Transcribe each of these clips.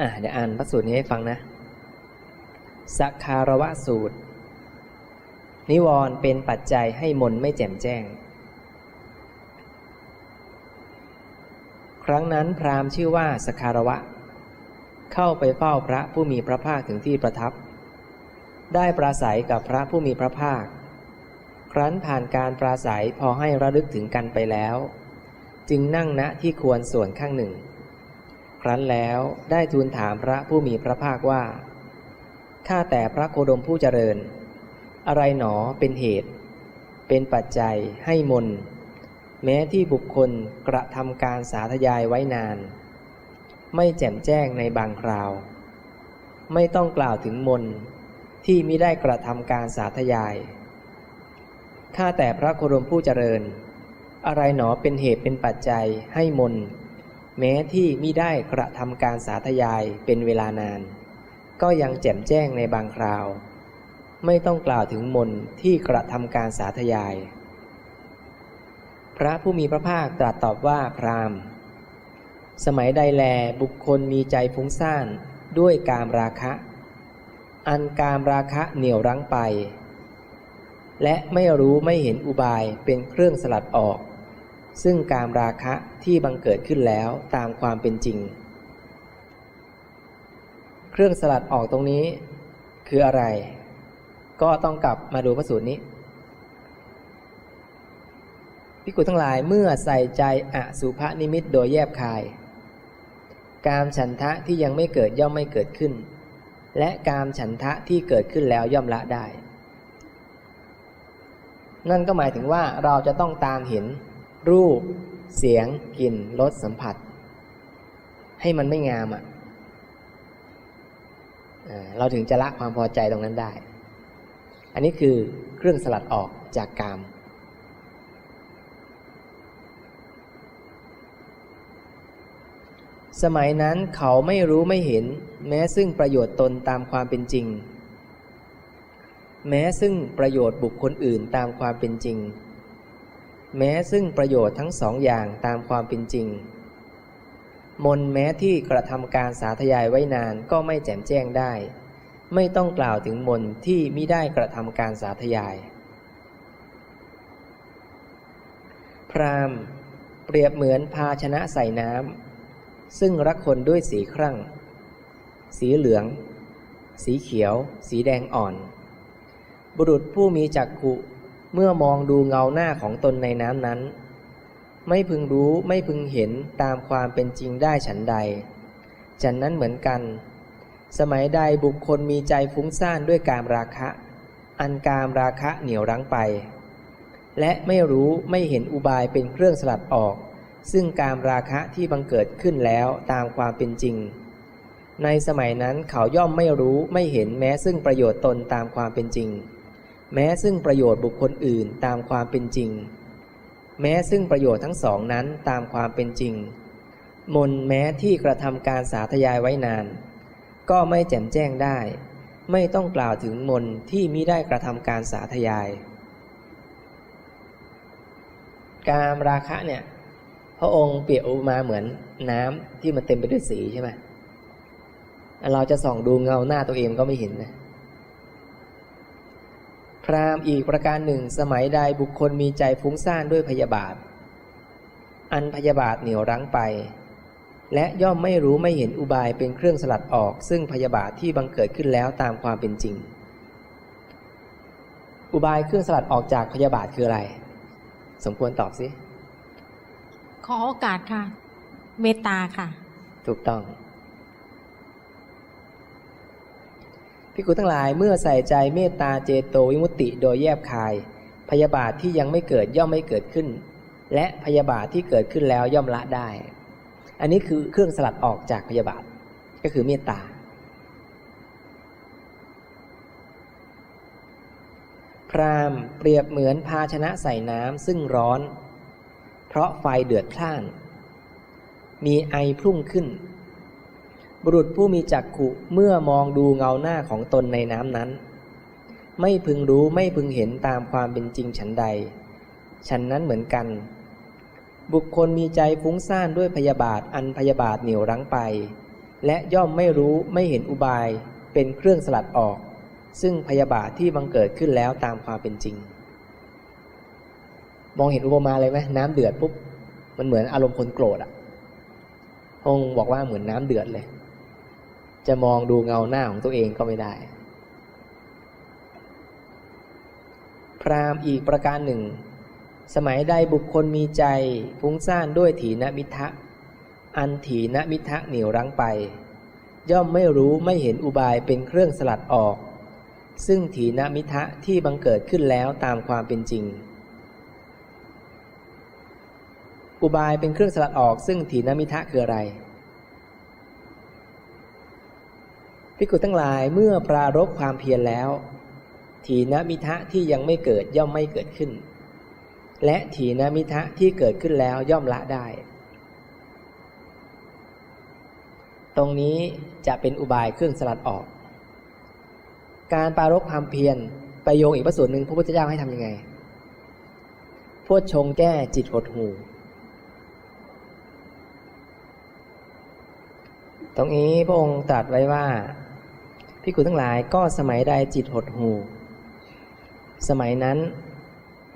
อะเดี๋ยวอ่านพระสูตรนี้ให้ฟังนะสักคารวะสูตร นิวรณ์เป็นปัจจัยให้มนไม่แจ่มแจ้ง ครั้งนั้นพราหมณ์ชื่อว่าสคารวะ เข้าไปเฝ้าพระผู้มีพระภาคถึงที่ประทับ ได้ปราศัยกับพระผู้มีพระภาค ครั้นผ่านการปราศัยพอให้ระลึกถึงกันไปแล้ว จึงนั่งณที่ควรส่วนข้างหนึ่ง รั้นแล้วได้ทูลถามพระผู้มีพระภาคว่า ข้าแต่พระโคดมผู้เจริญ อะไรหนอเป็นเหตุ เป็นปัจจัยให้มน แม้ที่บุคคลกระทำการสาธยายไว้นาน ไม่แจ่มแจ้งในบางคราว ไม่ต้องกล่าวถึงมนที่มิได้กระทำการสาธยาย ข้าแต่พระโคดมผู้เจริญ อะไรหนอเป็นเหตุเป็นปัจจัยให้มน แม้ที่มิได้กระทำการสาธยายเป็นเวลานาน ก็ยังแจ่มแจ้งในบางคราว ไม่ต้องกล่าวถึงมนที่กระทำการสาธยาย พระผู้มีพระภาคตรัสตอบว่าพราหมณ์ สมัยใดแลบุคคลมีใจฟุ้งซ่านด้วยกามราคะ อันกามราคะเหนี่ยวรั้งไป และไม่รู้ไม่เห็นอุบายเป็นเครื่องสลัดออก ซึ่งกามราคะที่บังเกิดขึ้นแล้วตามความเป็นจริง เครื่องสลัดออกตรงนี้คืออะไร ก็ต้องกลับมาดูพระสูตรนี้พิกุทั้งหลายเมื่อใส่ใจอสุภนิมิตโดยแยบคาย กามฉันทะที่ยังไม่เกิดย่อมไม่เกิดขึ้น และกามฉันทะที่เกิดขึ้นแล้วย่อมละได้ นั่นก็หมายถึงว่าเราจะต้องตามเห็น รูป เสียง กลิ่น รส สัมผัส ให้มันไม่งามอะ่ะเราถึงจะละความพอใจตรงนั้นได้ อันนี้คือเครื่องสลัดออกจากกาม สมัยนั้นเขาไม่รู้ไม่เห็น แม้ซึ่งประโยชน์ตนตามความเป็นจริง แม้ซึ่งประโยชน์บุคคลอื่นตามความเป็นจริง แม้ซึ่งประโยชน์ทั้งสองอย่างตามความเป็นจริง มนแม้ที่กระทำการสาธยายไว้นานก็ไม่แจ่มแจ้งได้ ไม่ต้องกล่าวถึงมนที่มิได้กระทำการสาธยาย พรามเปรียบเหมือนภาชนะใส่น้ำซึ่งรักคนด้วยสีครั่ง สีเหลือง สีเขียว สีแดงอ่อน บุรุษผู้มีจักขุ เมื่อมองดูเงาหน้าของตนในน้ำนั้น ไม่พึงรู้ไม่พึงเห็นตามความเป็นจริงได้ฉันใด ฉันนั้นเหมือนกัน สมัยใดบุคคลมีใจฟุ้งซ่านด้วยการราคะ อันการราคะเหนียวรั้งไป และไม่รู้ไม่เห็นอุบายเป็นเครื่องสลัดออก ซึ่งการราคะที่บังเกิดขึ้นแล้วตามความเป็นจริง ในสมัยนั้นเขาย่อมไม่รู้ไม่เห็นแม้ซึ่งประโยชน์ตนตามความเป็นจริง แม้ซึ่งประโยชน์บุคคลอื่นตามความเป็นจริง แม้ซึ่งประโยชน์ทั้งสองนั้นตามความเป็นจริง มนแม้ที่กระทำการสาธยายไว้นาน ก็ไม่แจ่มแจ้งได้ ไม่ต้องกล่าวถึงมนที่มิได้กระทำการสาธยาย การราคะเนี่ยพระองค์เปรียบอุมาเหมือนน้ำที่มันเต็มไปด้วยสีใช่ไหมเราจะส่องดูเงาหน้าตัวเองก็ไม่เห็นนะ พรามอีกประการหนึ่ง สมัยใดบุคคลมีใจฟุ้งซ่านด้วยพยาบาท อันพยาบาทเหนียวรั้งไป และย่อมไม่รู้ไม่เห็นอุบายเป็นเครื่องสลัดออก ซึ่งพยาบาทที่บังเกิดขึ้นแล้วตามความเป็นจริง อุบายเครื่องสลัดออกจากพยาบาทคืออะไร สมควรตอบสิขอโอกาสค่ะ เมตตาค่ะ ถูกต้อง พิกุทั้งหลายเมื่อใส่ใจเมตตาเจโตวิมุตติโดยแยบคาย พยาบาทที่ยังไม่เกิดย่อมไม่เกิดขึ้น และพยาบาทที่เกิดขึ้นแล้วย่อมละได้ อันนี้คือเครื่องสลัดออกจากพยาบาทก็คือเมตตา พรามเปรียบเหมือนภาชนะใส่น้ำซึ่งร้อน เพราะไฟเดือดพล่าน มีไอพุ่งขึ้น บุรุษผู้มีจักขุเมื่อมองดูเงาหน้าของตนในน้ำนั้น ไม่พึงรู้ไม่พึงเห็นตามความเป็นจริงฉันใด ฉันนั้นเหมือนกัน บุคคลมีใจฟุ้งซ่านด้วยพยาบาทอันพยาบาทเหนียวรั้งไป และย่อมไม่รู้ไม่เห็นอุบายเป็นเครื่องสลัดออก ซึ่งพยาบาทที่บังเกิดขึ้นแล้วตามความเป็นจริง มองเห็นอุปมาเลยไหมน้ำเดือดปุ๊บมันเหมือนอารมณ์คนโกรธอะพระองค์บอกว่าเหมือนน้ำเดือดเลย จะมองดูเงาหน้าของตัวเองก็ไม่ได้ พรามอีกประการหนึ่ง สมัยใดบุคคลมีใจฟุ้งซ่านด้วยถีนมิทะ อันถีนมิทะเหนียวรั้งไป ย่อมไม่รู้ไม่เห็นอุบายเป็นเครื่องสลัดออก ซึ่งถีนมิทะที่บังเกิดขึ้นแล้วตามความเป็นจริงอุบายเป็นเครื่องสลัดออกซึ่งถีนมิทะคืออะไร พิกุทั้งหลายเมื่อปรารบความเพียรแล้ว ถีนมิทะที่ยังไม่เกิดย่อมไม่เกิดขึ้น และถีนมิทะที่เกิดขึ้นแล้วย่อมละได้ ตรงนี้จะเป็นอุบายเครื่องสลัดออก การปรารบความเพียรประโยงอีกพระสูตรหนึ่งพระพุทธเจ้าให้ทำยังไงพวดชงแก้จิตหดหูตรงนี้พระองค์ตรัสไว้ว่า พิกุทั้งหลายก็สมัยใดจิตหดหูสมัยนั้น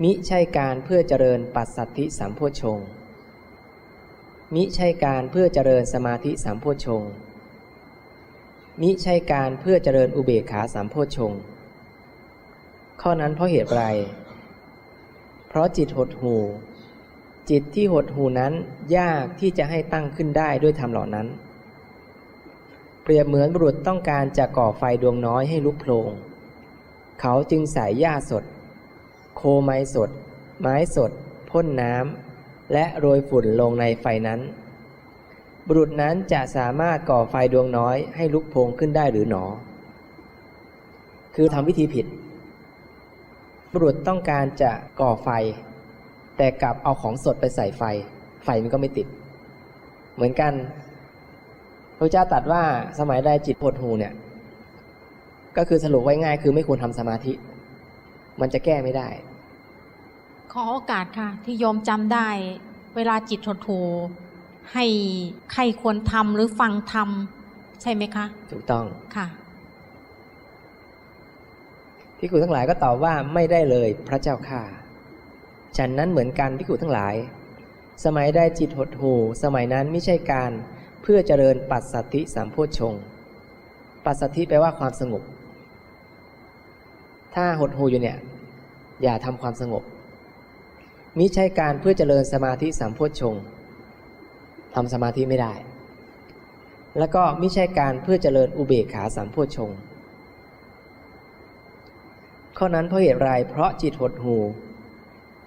มิใช่การเพื่อเจริญปัสสัทธิสัมโพชงมิใช่การเพื่อเจริญสมาธิสามโพชงมิใช่การเพื่อเจริญอุเบกขาสามโพชงข้อนั้นเพราะเหตุไร เพราะจิตหดหูจิตที่หดหูนั้นยากที่จะให้ตั้งขึ้นได้ด้วยธรรมเหล่านั้น เปรียบเหมือนบุรุษต้องการจะก่อไฟดวงน้อยให้ลุกโผลงเขาจึงใส่หญ้าสด โคไม้สด ไม้สด พ่นน้ำและโรยฝุ่นลงในไฟนั้น บุรุษนั้นจะสามารถก่อไฟดวงน้อยให้ลุกโพลงขึ้นได้หรือหนอ คือทำวิธีผิด บุรุษต้องการจะก่อไฟ แต่กลับเอาของสดไปใส่ไฟ ไฟมันก็ไม่ติด เหมือนกัน พระเจ้าตรัสว่าสมัยใดจิตหดหูเนี่ย ก็คือสรุปไว้ง่าย คือไม่ควรทำสมาธิ มันจะแก้ไม่ได้ ขอโอกาสค่ะ ที่โยมจำได้ เวลาจิตหดหูให้ใครควรทำหรือฟังทำใช่ไหมคะ ถูกต้องค่ะพิกุทั้งหลายก็ตอบว่าไม่ได้เลยพระเจ้าค่ะ ฉันนั้นเหมือนกันพิกุทั้งหลาย สมัยได้จิตหดหูสมัยนั้นไม่ใช่การ เพื่อเจริญปัสสัทธิสามโพชฌงปัสสัทธิแปลว่าความสงบ ถ้าหดหูอยู่เนี่ย อย่าทำความสงบ มิใช่การเพื่อเจริญสมาธิสามโพชฌงค์ทำสมาธิไม่ได้ แล้วก็ม่ใช่การเพื่อเจริญอุเบกขาสามโพชฌงข้อนั้นเพราะเหตุไรเพราะจิตหดหู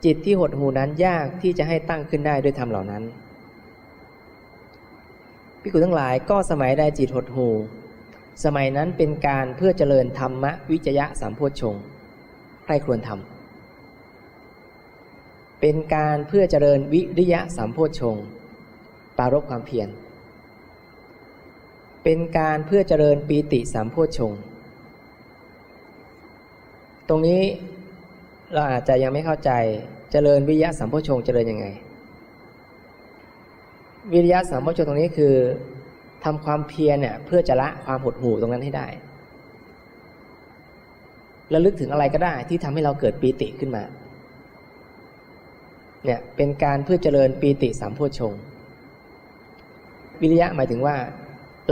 จิตที่หดหูนั้นยากที่จะให้ตั้งขึ้นได้ด้วยธรรมเหล่านั้น พิกุทั้งหลายก็สมัยใดจิตหดหูสมัยนั้นเป็นการเพื่อเจริญธรรมวิจยะสามโพชงใครควรทำเป็นการเพื่อเจริญวิริยะสามโพชงปรารบความเพียรเป็นการเพื่อเจริญปีติสามโพชงตรงนี้เราอาจจะยังไม่เข้าใจเจริญวิริยะสัมโพชงเจริญยังไง วิริยะสัมโพชฌงตรงนี้คือทำความเพียรเนี่ยเพื่อจะละความหดหู่ตรงนั้นให้ได้ระลึกถึงอะไรก็ได้ที่ทำให้เราเกิดปีติขึ้นมา เนี่ยเป็นการเพื่อเจริญปีติสัมโพชฌงวิริยะหมายถึงว่า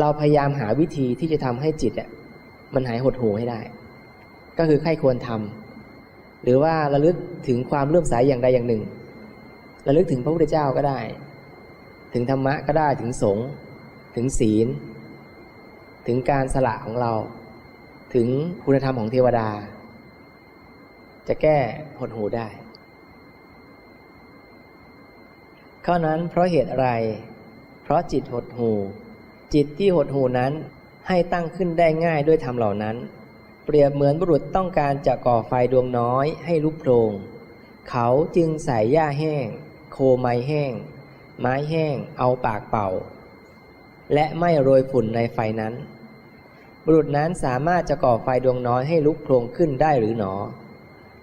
เราพยายามหาวิธีที่จะทำให้จิตอะมันหายหดหู่ให้ได้ ก็คือใครควรทำหรือว่าระลึกถึงความเลื่อมใสอย่างใดอย่างหนึ่งระลึกถึงพระพุทธเจ้าก็ได้ ถึงธรรมะก็ได้ถึงสงฆ์ถึงศีล ถึงการสละของเรา ถึงคุณธรรมของเทวดา จะแก้หดหูได้ ข้อนั้นเพราะเหตุอะไร เพราะจิตหดหู จิตที่หดหูนั้นให้ตั้งขึ้นได้ง่ายด้วยธรรมเหล่านั้น เปรียบเหมือนบุรุษต้องการจะก่อไฟดวงน้อยให้ลุกโพลงเขาจึงใส่หญ้าแห้ง โคไม้แห้ง ไม้แห้งเอาปากเป่า และไม่โรยฝุ่นในไฟนั้น บุรุษนั้นสามารถจะก่อไฟดวงน้อยให้ลุกโพลงขึ้นได้หรือหนอ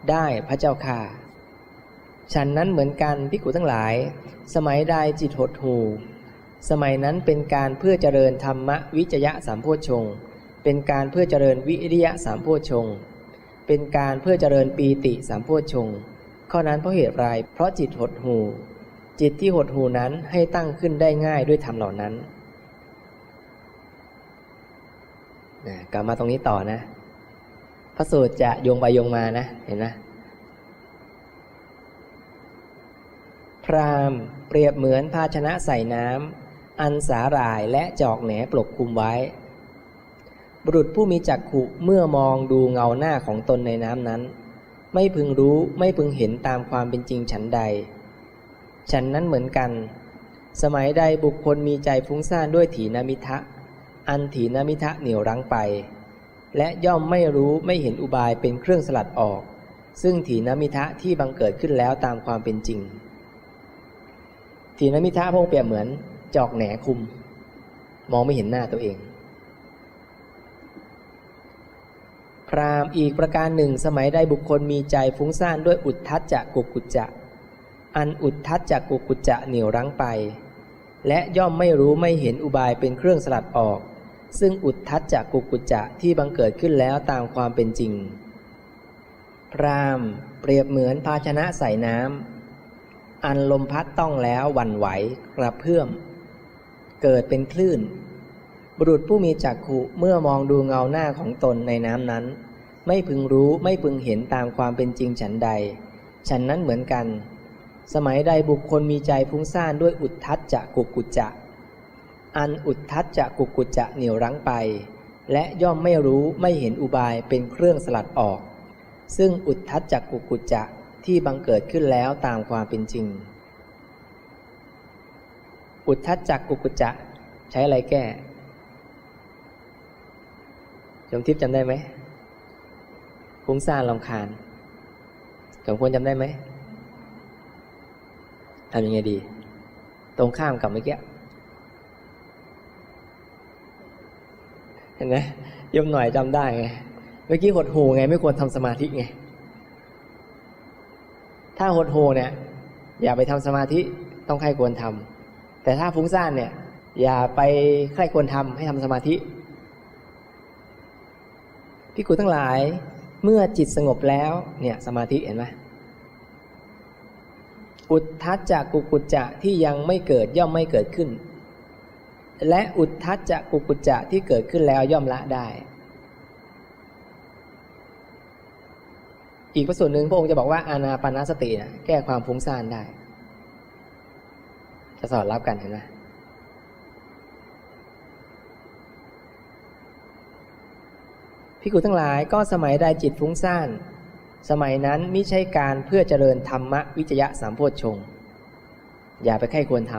ได้พระเจ้าค่ะ ฉันนั้นเหมือนกันพิกุทั้งหลาย สมัยใดจิตหดหูสมัยนั้นเป็นการเพื่อเจริญธรรมวิจยะสามโพชง เป็นการเพื่อเจริญวิริยะสามโพชง เป็นการเพื่อเจริญปีติสามโพชง ข้อนั้นเพราะเหตุไรเพราะจิตหดหู จิตที่หดหูนั้นให้ตั้งขึ้นได้ง่ายด้วยธรรมเหล่านั้นนะกลับมาตรงนี้ต่อนะ พระสูตรจะโยงไปโยงมานะ เห็นไหมพรามเปรียบเหมือนภาชนะใส่น้ำอันสาหร่ายและจอกแหนปกคลุมไว้ บุรุษผู้มีจักขุเมื่อมองดูเงาหน้าของตนในน้ำนั้น ไม่พึงรู้ไม่พึงเห็นตามความเป็นจริงฉันใด ฉันนั้นเหมือนกัน สมัยใดบุคคลมีใจฟุ้งซ่านด้วยถีนมิทะ อันถีนมิทะเหนี่ยวรั้งไป และย่อมไม่รู้ไม่เห็นอุบายเป็นเครื่องสลัดออก ซึ่งถีนมิทะที่บังเกิดขึ้นแล้วตามความเป็นจริง ถีนมิทะพงเปรียบเหมือนจอกแหนคุม มองไม่เห็นหน้าตัวเอง พรามอีกประการหนึ่ง สมัยใดบุคคลมีใจฟุ้งซ่านด้วยอุทธัจจะกุกุจจะ อันอุทธัจจะกุกุจจะเหนียวรั้งไป และย่อมไม่รู้ไม่เห็นอุบายเป็นเครื่องสลัดออก ซึ่งอุทธัจจะกุกุจจะที่บังเกิดขึ้นแล้วตามความเป็นจริง พรามเปรียบเหมือนภาชนะใส่น้ำอันลมพัดต้องแล้วหวั่นไหวกระเพื่อม เกิดเป็นคลื่น บุรุษผู้มีจักขุเมื่อมองดูเงาหน้าของตนในน้ำนั้น ไม่พึงรู้ไม่พึงเห็นตามความเป็นจริงฉันใด ฉันนั้นเหมือนกัน สมัยใดบุคคลมีใจฟุ้งซ่านด้วยอุทธัจจะกุกุจจะ อันอุทธัจจะกุกุจจะเหนี่ยวรั้งไป และย่อมไม่รู้ไม่เห็นอุบายเป็นเครื่องสลัดออก ซึ่งอุทธัจจะกุกุจจะที่บังเกิดขึ้นแล้วตามความเป็นจริง อุทธัจจะกุกุจจะ ใช้อะไรแก้จมทิพย์จำได้ไหมฟุ้งซ่านลำคาญสมควรจำได้ไหม ทำยังไงดี ตรงข้ามกับเมื่อกี้เห็นไหมยมหน่อยจำได้ไงเมื่อกี้หดหูไง ไม่ควรทำสมาธิไง ถ้าหดหูเนี่ย อย่าไปทำสมาธิต้องใครควรทำแต่ถ้าฟุ้งซ่านเนี่ย อย่าไปใครควรทำให้ทำสมาธิพี่กูทั้งหลายเมื่อจิตสงบแล้วเนี่ยสมาธิเห็นไหม อุทธัจจะกุกุจจะที่ยังไม่เกิดย่อมไม่เกิดขึ้น และอุทธัจจะกุกุจจะที่เกิดขึ้นแล้วย่อมละได้ อีกประสูตรหนึ่งพระองค์จะบอกว่าอานาปนาสตินะแก้ความฟุ้งซ่านได้ จะสอดรับกันเห็นไหมพิกุทั้งหลายก็สมัยใดจิตฟุ้งซ่าน สมัยนั้นมิใช่การเพื่อเจริญธรรมวิจยะสามโพชฌงค์อย่าไปใค่ควรท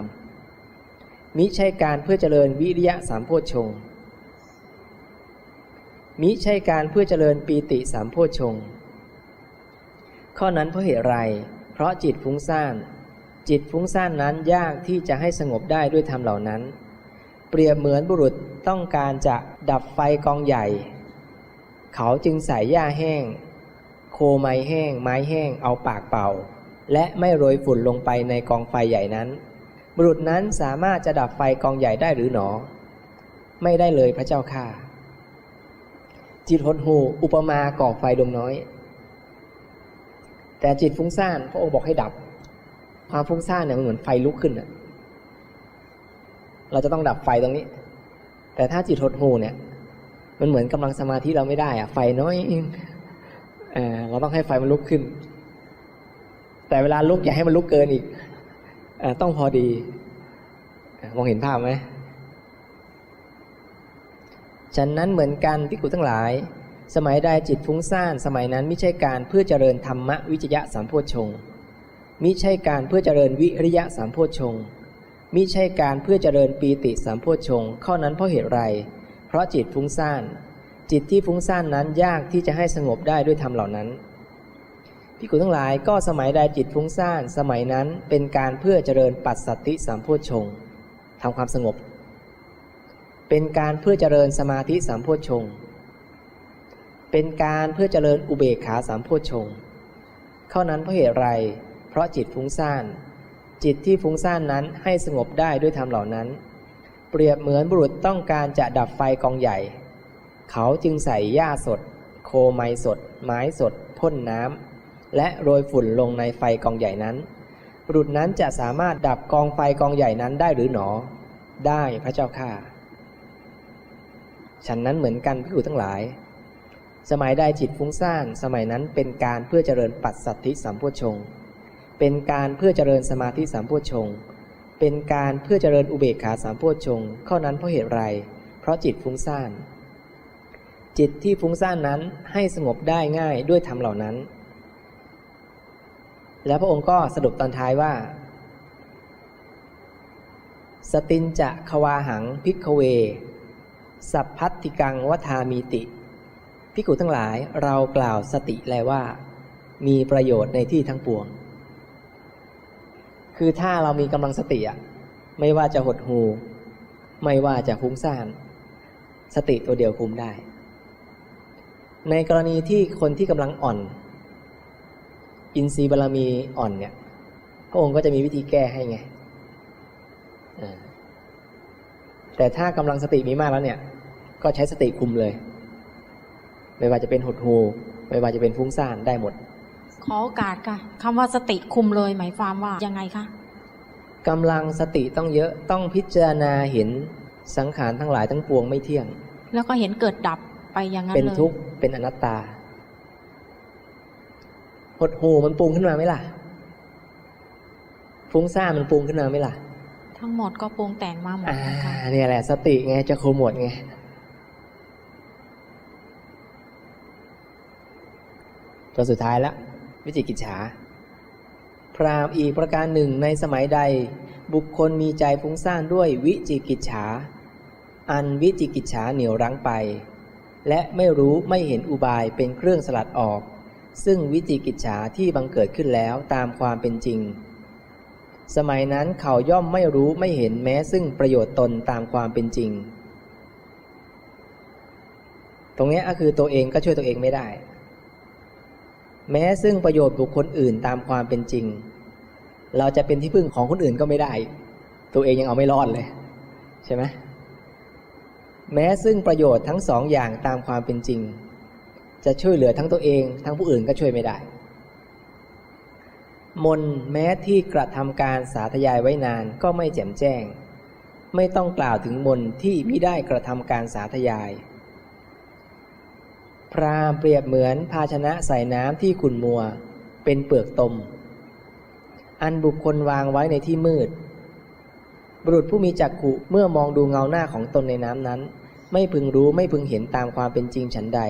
ำมิใช่การเพื่อเจริญวิริยะสามโพชฌงค์มิใช่การเพื่อเจริญปีติสามโพชฌงค์ข้อนั้นเพราะเหตุไร เพราะจิตฟุ้งซ่าน จิตฟุ้งซ่านนั้นยากที่จะให้สงบได้ด้วยธรรมเหล่านั้น เปรียบเหมือนบุรุษต้องการจะดับไฟกองใหญ่ เขาจึงใส่หญ้าแห้ง โคไม้แห้ง ไม้แห้งเอาปากเป่า และไม่โรยฝุ่นลงไปในกองไฟใหญ่นั้น บุรุษนั้นสามารถจะดับไฟกองใหญ่ได้หรือหนอ ไม่ได้เลยพระเจ้าค่ะ จิตหดหูอุปมาก่อไฟดวงน้อย แต่จิตฟุ้งซ่านพระองค์บอกให้ดับ ความฟุ้งซ่านเนี่ยมันเหมือนไฟลุกขึ้นอะเราจะต้องดับไฟตรงนี้ แต่ถ้าจิตหดหูเนี่ย มันเหมือนกำลังสมาธิเราไม่ได้อะไฟน้อย เออเราต้องให้ไฟมันลุกขึ้น แต่เวลาลุกอย่าให้มันลุกเกินอีกอต้องพอดีมองเห็นภาพไหมฉันนั้นเหมือนกันที่กูทั้งหลาย สมัยใดจิตฟุ้งซ่าน สมัยนั้นไม่ใช่การเพื่อเจริญธรรมวิจยะสามโพชงมิใช่การเพื่อเจริญวิริยะสามโพชงมิใช่การเพื่อเจริญปีติสามโพชงข้อนั้นเพราะเหตุไร เพราะจิตฟุ้งซ่าน จิตที่ฟุ้งซ่านนั้นยากที่จะให้สงบได้ด้วยธรรมเหล่านั้นพิกุทั้งหลายก็สมัยใดจิตฟุ้งซ่านสมัยนั้นเป็นการเพื่อเจริญปัสสัตติสามโพชฌงค์ทำความสงบ เป็นการเพื่อเจริญสมาธิสามโพชฌงเป็นการเพื่อเจริญอุเบกขาสามโพชฌงค์ข้อนั้นเพราะเหตุไร เพราะจิตฟุ้งซ่าน จิตที่ฟุ้งซ่านนั้นให้สงบได้ด้วยธรรมเหล่านั้น เปรียบเหมือนบุรุษต้องการจะดับไฟกองใหญ่ เขาจึงใส่หญ้าสด โคไมสด ไม้สด พ่นน้ำและโรยฝุ่นลงในไฟกองใหญ่นั้น บุรุษนั้นจะสามารถดับกองไฟกองใหญ่นั้นได้หรือหนอ ได้พระเจ้าข้าฉันนั้นเหมือนกันพิจูทั้งหลาย สมัยใดจิตฟุ้งซ่าน สมัยนั้นเป็นการเพื่อเจริญปัสสัทธิสัมโพชง เป็นการเพื่อเจริญสมาธิสัมโพชง เป็นการเพื่อเจริญอุเบกขาสามโพชง ข้อนั้นเพราะเหตุไร เพราะจิตฟุ้งซ่าน จิตที่ฟุ้งซ่านนั้นให้สงบได้ง่ายด้วยธรรมเหล่านั้น แล้วพระองค์ก็สรุปตอนท้ายว่า สตินจะควาหังพิกเว สัพพัทธิกังวัามีติพิกุทั้งหลายเรากล่าวสติแลว่า มีประโยชน์ในที่ทั้งปวง คือถ้าเรามีกำลังสติอะไม่ว่าจะหดหู ไม่ว่าจะฟุ้งซ่าน สติตัวเดียวคุมได้ ในกรณีที่คนที่กำลังอ่อน อินทรีย์บารมีอ่อนเนี่ยพระองค์ก็จะมีวิธีแก้ให้ไงอ่าแต่ถ้ากำลังสติมีมากแล้วเนี่ย ก็ใช้สติคุมเลย ไม่ว่าจะเป็นหดหูไม่ว่าจะเป็นฟุ้งซ่านได้หมด ขอโอกาสค่ะคำว่าสติคุมเลย หมายความว่ายังไงคะกำลังสติต้องเยอะต้องพิจารณาเห็นสังขารทั้งหลายทั้งปวงไม่เที่ยง แล้วก็เห็นเกิดดับ ไปอย่างนั้นเป็นเลยทุกข์เป็นอนัตตาหดหูมันปรุงขึ้นมาไหมล่ะฟุ้งซ่านมันปรุงขึ้นมาไหมล่ะ ทั้งหมดก็ปรุงแต่งมาหมดอ่านะคะเนี่ยแหละ สติไงจะโคหมดไงจนสุดท้ายแล้ววิจิกิจฉา พราหมณ์อีกประการหนึ่งในสมัยใด บุคคลมีใจฟุ้งซ่านด้วยวิจิกิจฉา อันวิจิกิจฉาเหนียวรั้งไป และไม่รู้ไม่เห็นอุบายเป็นเครื่องสลัดออก ซึ่งวิจิกิจฉาที่บังเกิดขึ้นแล้วตามความเป็นจริง สมัยนั้นเขาย่อมไม่รู้ไม่เห็นแม้ซึ่งประโยชน์ตนตามความเป็นจริง ตรงนี้ก็คือตัวเองก็ช่วยตัวเองไม่ได้ แม้ซึ่งประโยชน์บุคคลอื่นตามความเป็นจริง เราจะเป็นที่พึ่งของคนอื่นก็ไม่ได้ ตัวเองยังเอาไม่รอดเลย ใช่ไหม แม้ซึ่งประโยชน์ทั้งสองอย่างตามความเป็นจริง จะช่วยเหลือทั้งตัวเอง ทั้งผู้อื่นก็ช่วยไม่ได้ มนแม้ที่กระทำการสาธยายไว้นานก็ไม่แจ่มแจ้ง ไม่ต้องกล่าวถึงมนที่มิได้กระทำการสาธยาย พรามเปรียบเหมือนภาชนะใส่น้ำที่ขุ่นมัว เป็นเปลือกตม อันบุคคลวางไว้ในที่มืดบุรุษผู้มีจักขุเมื่อมองดูเงาหน้าของตนในน้ำนั้น ไม่พึงรู้ไม่พึงเห็นตามความเป็นจริงฉันใด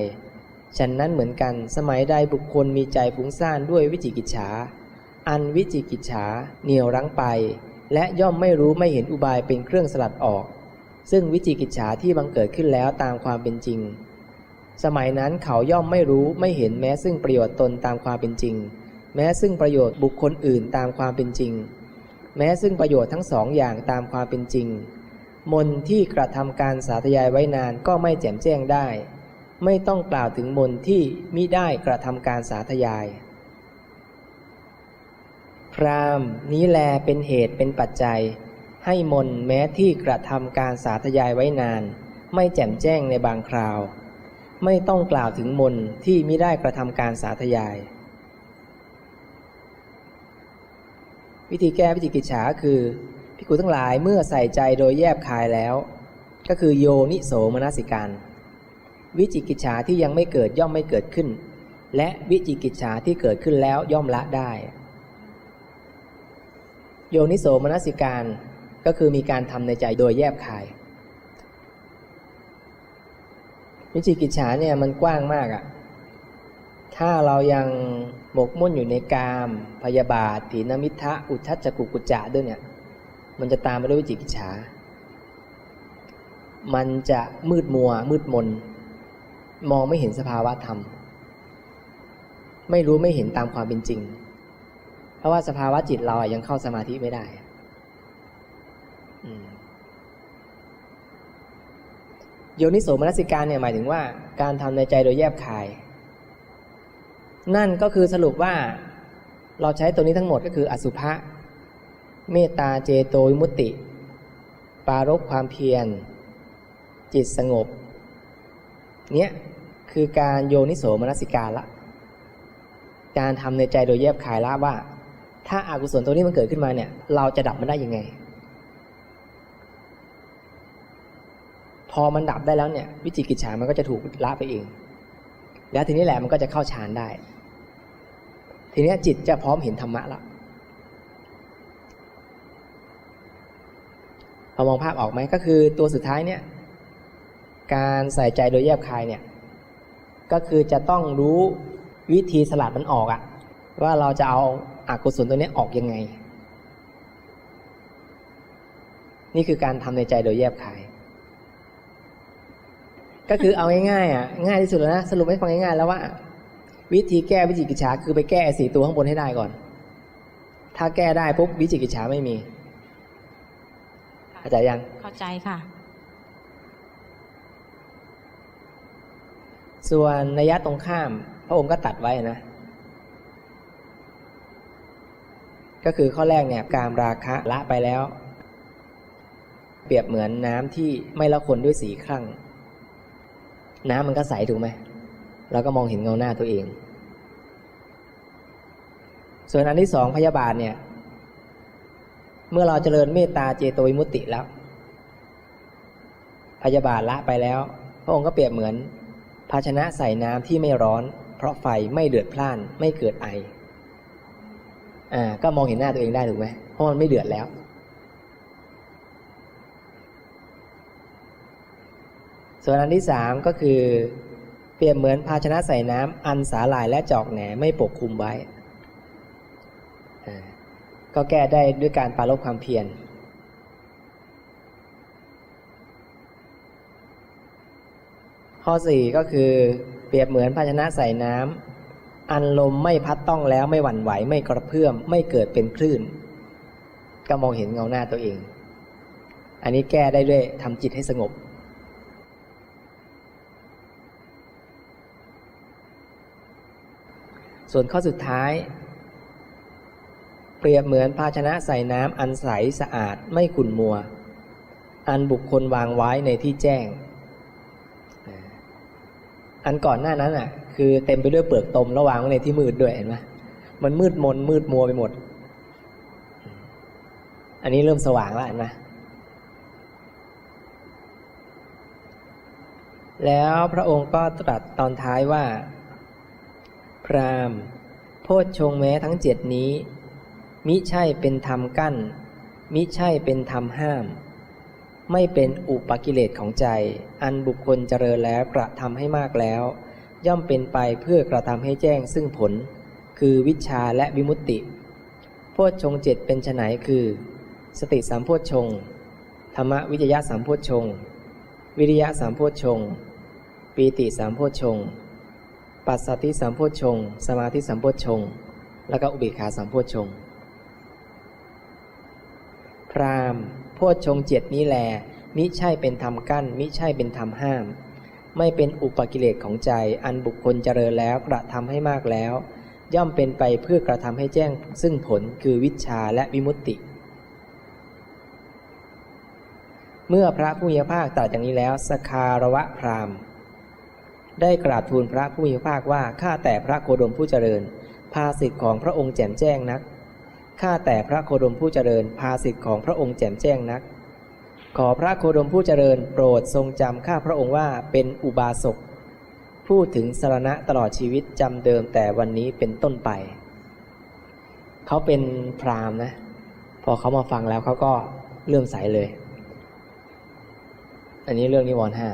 ฉันนั้นเหมือนกันสมัยใดบุคคลมีใจฟุ้งซ่านด้วยวิจิกิจฉา อันวิจิกิจฉาเหนียวรั้งไป และย่อมไม่รู้ไม่เห็นอุบายเป็นเครื่องสลัดออก ซึ่งวิจิกิจฉาที่บังเกิดขึ้นแล้วตามความเป็นจริง สมัยนั้นเขาย่อมไม่รู้ไม่เห็นแม้ซึ่งประโยชน์ตนตามความเป็นจริง แม้ซึ่งประโยชน์บุคคลอื่นตามความเป็นจริง แม้ซึ่งประโยชน์ทั้งสองอย่างตามความเป็นจริง มนที่กระทำการสาธยายไว้นานก็ไม่แจ่มแจ้งได้ ไม่ต้องกล่าวถึงมนที่มิได้กระทำการสาธยาย พรามนี้แลเป็นเหตุเป็นปัจจัย ให้มนแม้ที่กระทำการสาธยายไว้นาน ไม่แจ่มแจ้งในบางคราว ไม่ต้องกล่าวถึงมนที่มิได้กระทำการสาธยาย วิธีแก้วิจิกิจฉาคือ พิกุทั้งหลายเมื่อใส่ใจโดยแยบคายแล้ว ก็คือโยนิโสมนสิการ วิจิกิจฉาที่ยังไม่เกิดย่อมไม่เกิดขึ้น และวิจิกิจฉาที่เกิดขึ้นแล้วย่อมละได้ โยนิโสมนสิการก็คือมีการทำในใจโดยแยบคาย วิจิกิจฉาเนี่ยมันกว้างมากอะ่ะถ้าเรายังหมกมุ่นอยู่ในกาม พยาบาทถีนมิทะอุทัจจกุกุจจะด้วยเนี่ย มันจะตามมาด้วยวิจิกิจฉา มันจะมืดมัว มืดมน มองไม่เห็นสภาวะธรรม ไม่รู้ไม่เห็นตามความเป็นจริง เพราะว่าสภาวะจิตเราอะยังเข้าสมาธิไม่ได้อืโยนิโสมนสิการเนี่ยหมายถึงว่า การทำในใจโดยแยบคาย นั่นก็คือสรุปว่าเราใช้ตัวนี้ทั้งหมดก็คืออสุภะ เมตตาเจโตวิมุตติ ปารบความเพียร จิตสงบ เนี่ยคือการโยนิโสมนสิการละ การทำในใจโดยแยบขายละว่า ถ้าอากุศลตัวนี้มันเกิดขึ้นมาเนี่ย เราจะดับมันได้ยังไง พอมันดับได้แล้วเนี่ย วิจิกิจฉามันก็จะถูกละไปเอง แล้วทีนี้แหละมันก็จะเข้าฌานได้ ทีนี้จิตจะพร้อมเห็นธรรมะละ อมองภาพออกไหมก็คือตัวสุดท้ายเนี่ย การใส่ใจโดยแยบคายเนี่ย ก็คือจะต้องรู้วิธีสลัดมันออกอะว่าเราจะเอาอากุศลตัวนี้ออกยังไง นี่คือการทำในใจโดยแยบคาย ก็คือเอาง่ายๆอะง่ายที่สุดแล้วนะสรุปให้ฟังง่ายๆแล้วว่า วิธีแก้วิจิกิจฉาคือไปแก้สี่ตัวข้างบนให้ได้ก่อน ถ้าแก้ได้ปุ๊บวิจิกิจฉาไม่มี เข้าใจยัง เข้าใจค่ะ ส่วนนัยยะตรงข้าม พระองค์ก็ตัดไว้นะ ก็คือข้อแรกเนี่ยการราคะละไปแล้ว เปรียบเหมือนน้ำที่ไม่ละคนด้วยสีครั่ง น้ำมันก็ใสถูกไหมเราก็มองเห็นเงาหน้าตัวเอง ส่วนอันที่สองพยาบาทเนี่ย เมื่อเราเจริญเมตตาเจโตวิมุตติแล้วพยาบาทละไปแล้ว พระองค์ก็เปรียบเหมือน ภาชนะใส่น้ำที่ไม่ร้อน เพราะไฟไม่เดือดพล่านไม่เกิดไออ่าก็มองเห็นหน้าตัวเองได้ถูกไหมเพราะมันไม่เดือดแล้วส่วนอันที่สามก็คือ เปรียบเหมือนภาชนะใส่น้ำอันสาหร่ายและจอกแหนไม่ปกคลุมไว้ ก็แก้ได้ด้วยการปรารบความเพียรข้อสี่ก็คือเปรียบเหมือนภาชนะใส่น้ำอันลมไม่พัดต้องแล้วไม่หวั่นไหวไม่กระเพื่อมไม่เกิดเป็นคลื่น ก็มองเห็นเงาหน้าตัวเอง อันนี้แก้ได้ด้วยทำจิตให้สงบส่วนข้อสุดท้าย เปรียบเหมือนภาชนะใส่น้ำอันใสสะอาดไม่ขุ่นมัว อันบุคคลวางไว้ในที่แจ้ง อันก่อนหน้านั้นอะ คือเต็มไปด้วยเปลือกตมระวางไว้ในที่มืดด้วยเห็นไหมมันมืดมนมืดมัวไปหมด อันนี้เริ่มสว่างแล้วเห็นไหมแล้วพระองค์ก็ตรัสตอนท้ายว่า พรามโพชฌงแม้ทั้งเจ็ดนี้ มิใช่เป็นธรรมกั้น มิใช่เป็นธรรมห้าม ไม่เป็นอุปกิเลสของใจ อันบุคคลเจริญแล้วกระทำให้มากแล้ว ย่อมเป็นไปเพื่อกระทำให้แจ้งซึ่งผล คือวิชาและวิมุตติโพชฌงเจ็ดเป็นไฉนคือ สติสามโพชฌงธรรมวิจยะสามโพชฌงวิริยะสามโพชฌงปีติสามโพชฌงปัสสัทธิสามโพชฌงสมาธิสามโพชฌงแล้วก็อุเบกขาสามโพชฌง พรามโพชฌงเจ็ดนี้แล มิใช่เป็นธรรมกั้น มิใช่เป็นธรรมห้าม ไม่เป็นอุปกิเลสของใจ อันบุคคลเจริญแล้วกระทำให้มากแล้ว ย่อมเป็นไปเพื่อกระทำให้แจ้ง ซึ่งผลคือวิชาและวิมุตติ เมื่อพระผู้มีพระภาคตรัสอย่างนี้แล้วสคารวะพราหมณ์ได้กราบทูลพระผู้มีพระภาคว่าข้าแต่พระโคดมผู้เจริญภาสิทธิ์ของพระองค์แจ่มแจ้งนัก ข้าแต่พระโคดมผู้เจริญภาสิทธิ์ของพระองค์แจ่มแจ้งนัก ขอพระโคดมผู้เจริญโปรดทรงจำข้าพระองค์ว่าเป็นอุบาสกพูดถึงสารณะตลอดชีวิตจำเดิมแต่วันนี้เป็นต้นไป เขาเป็นพราหมณ์นะ พอเขามาฟังแล้วเขาก็เลื่อมใสเลย อันนี้เรื่องนิวรณ์ห้า